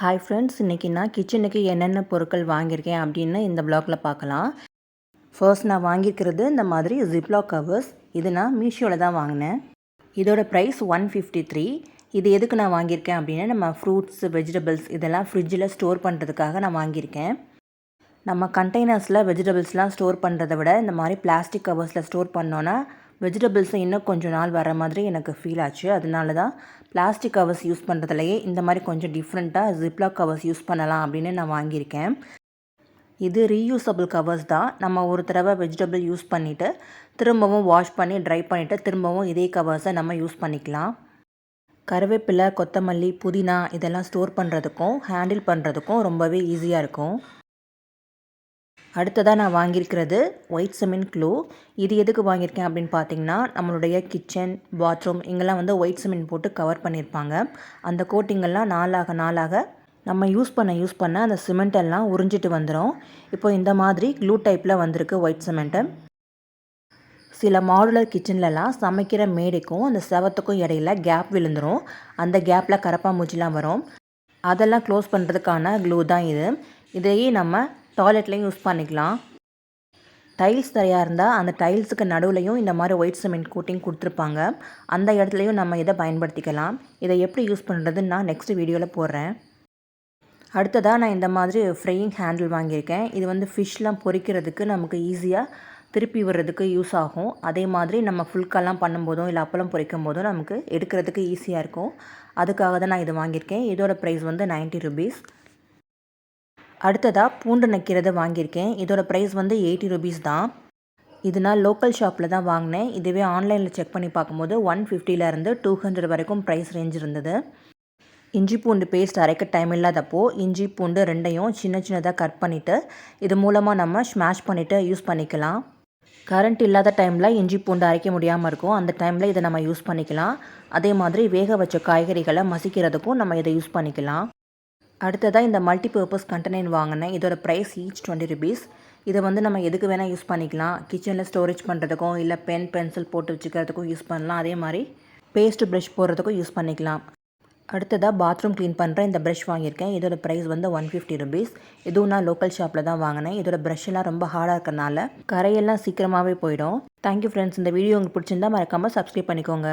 Hi friends இன்றைக்கி நான் கிச்சனுக்கு என்னென்ன பொருட்கள் வாங்கியிருக்கேன் அப்படின்னு இந்த பிளாக்ல பார்க்கலாம். ஃபர்ஸ்ட் நான் வாங்கியிருக்கிறது இந்த மாதிரி ஜிப்லாக் கவர்ஸ் இது நான் மீஷோவில் தான் வாங்கினேன். இதோட ப்ரைஸ் ஒன் ஃபிஃப்டி த்ரீ இது எதுக்கு நான் வாங்கியிருக்கேன் அப்படின்னா நம்ம ஃப்ரூட்ஸ் வெஜிடபிள்ஸ் இதெல்லாம் ஃப்ரிட்ஜில் ஸ்டோர் பண்ணுறதுக்காக நான் வாங்கியிருக்கேன். நம்ம கண்டெய்னர்ஸில் வெஜிடபிள்ஸ்லாம் ஸ்டோர் பண்ணுறத விட இந்த மாதிரி பிளாஸ்டிக் கவர்ஸில் ஸ்டோர் பண்ணோன்னா வெஜிடபிள்ஸை இன்னும் கொஞ்சம் நாள் வர மாதிரி எனக்கு ஃபீல் ஆச்சு. அதனால தான் பிளாஸ்டிக் கவர்ஸ் யூஸ் பண்ணுறதுலையே இந்த மாதிரி கொஞ்சம் டிஃப்ரெண்ட்டாக ஜிப்லாக் கவர்ஸ் யூஸ் பண்ணலாம் அப்படின்னு நான் வாங்கியிருக்கேன். இது ரீயூசபிள் கவர்ஸ் தான். நம்ம ஒரு தடவை வெஜிடபிள் யூஸ் பண்ணிவிட்டு திரும்பவும் வாஷ் பண்ணி ட்ரை பண்ணிவிட்டு திரும்பவும் இதே கவர்ஸை நம்ம யூஸ் பண்ணிக்கலாம். கருவேப்பிலை கொத்தமல்லி புதினா இதெல்லாம் ஸ்டோர் பண்ணுறதுக்கும் ஹேண்டில் பண்ணுறதுக்கும் ரொம்பவே ஈஸியாக இருக்கும். அடுத்ததாக நான் வாங்கியிருக்கிறது ஒயிட் சிமெண்ட் க்ளூ இது எதுக்கு வாங்கியிருக்கேன் அப்படின்னு பார்த்தீங்கன்னா நம்மளுடைய கிச்சன் பாத்ரூம் இங்கெல்லாம் வந்து ஒயிட் சிமெண்ட் போட்டு கவர் பண்ணியிருப்பாங்க. அந்த கோட்டிங்கெல்லாம் நாளாக நாளாக நம்ம யூஸ் பண்ண யூஸ் பண்ண அந்த சிமெண்ட் எல்லாம் உறிஞ்சிட்டு வந்துடும் இப்போ இந்த மாதிரி க்ளூ டைப்பில் வந்திருக்கு ஒயிட் சிமெண்ட்டு சில மாடுலர் கிச்சன்லலாம் சமைக்கிற மேடைக்கும் அந்த செவத்துக்கும் இடையில கேப் விழுந்துடும் அந்த கேப்பில் கரப்பாம்பூச்சிலாம் வரும். அதெல்லாம் க்ளோஸ் பண்ணுறதுக்கான க்ளூ தான் இது. இதையே நம்ம டாய்லெட்லையும் யூஸ் பண்ணிக்கலாம். டைல்ஸ் தரையாக இருந்தால் அந்த டைல்ஸுக்கு நடுவுலையும் இந்த மாதிரி ஒயிட் சிமெண்ட் கோட்டிங் கொடுத்துருப்பாங்க. அந்த இடத்துலையும் நம்ம இதை பயன்படுத்திக்கலாம். இதை எப்படி யூஸ் பண்ணுறதுன்னு நான் நெக்ஸ்ட் வீடியோவில் போடுறேன். அடுத்ததாக நான் இந்த மாதிரி ஃப்ரையிங் ஹேண்டில் வாங்கியிருக்கேன். இது வந்து ஃபிஷ்லாம் பொரிக்கிறதுக்கு நமக்கு ஈஸியாக திருப்பி விடுறதுக்கு யூஸ் ஆகும். அதே மாதிரி நம்ம ஃபுல்கெல்லாம் பண்ணும்போதும் இல்லை அப்பளம் பொரிக்கும் போதும் நமக்கு எடுக்கிறதுக்கு ஈஸியாக இருக்கும். அதுக்காக தான் நான் இது வாங்கியிருக்கேன். இதோட ப்ரைஸ் வந்து நைன்ட்டி ருபீஸ் அடுத்ததாக பூண்டு நக்கிறத வாங்கியிருக்கேன். இதோட ப்ரைஸ் வந்து எயிட்டி ருபீஸ் தான். இது நான் லோக்கல் ஷாப்பில் தான் வாங்கினேன். இதுவே ஆன்லைனில் செக் பண்ணி பார்க்கும்போது ஒன் ஃபிஃப்டிலேருந்து டூ ஹண்ட்ரட் வரைக்கும் ப்ரைஸ் ரேஞ்ச் இருந்தது. இஞ்சி பூண்டு பேஸ்ட் அரைக்க டைம் இல்லாதப்போ இஞ்சி பூண்டு ரெண்டையும் சின்ன சின்னதாக கட் பண்ணிவிட்டு இது மூலமாக நம்ம ஸ்மாஷ் பண்ணிவிட்டு யூஸ் பண்ணிக்கலாம். கரண்ட் இல்லாத டைமில் இஞ்சி பூண்டு அரைக்க முடியாமல் இருக்கும். அந்த டைமில் இதை நம்ம யூஸ் பண்ணிக்கலாம். அதே மாதிரி வேக வச்ச காய்கறிகளை மசிக்கிறதுக்கும் நம்ம இதை யூஸ் பண்ணிக்கலாம். அடுத்ததாக இந்த மல்டி பர்பஸ் கண்டெய்னர் வாங்கினேன். இதோட ப்ரைஸ் ஈச் டுவெண்ட்டி ருபீஸ் இதை வந்து நம்ம எதுக்கு வேணால் யூஸ் பண்ணிக்கலாம். கிச்சனில் ஸ்டோரேஜ் பண்ணுறதுக்கும் இல்லை பென் பென்சில் போட்டு வச்சுக்கிறதுக்கும் யூஸ் பண்ணலாம். அதே மாதிரி பேஸ்ட் ப்ரஷ் போடுறதுக்கும் யூஸ் பண்ணிக்கலாம். அடுத்ததாக பாத்ரூம் க்ளீன் பண்ணுற இந்த ப்ரஷ் வாங்கியிருக்கேன். இதோட ப்ரைஸ் வந்து ஒன் ஃபிஃப்டி ருபீஸ் இதுவும் நான் லோக்கல் ஷாப்பில் தான் வாங்கினேன். இதோட ப்ரஷ்லாம் ரொம்ப ஹார்டாக இருக்கறனால கரையெல்லாம் சீக்கிரமாகவே போயிடும். தேங்க்யூ ஃப்ரெண்ட்ஸ் இந்த வீடியோ உங்களுக்கு பிடிச்சிருந்தா மறக்காமல் சப்ஸ்கிரைப் பண்ணிக்கோங்க.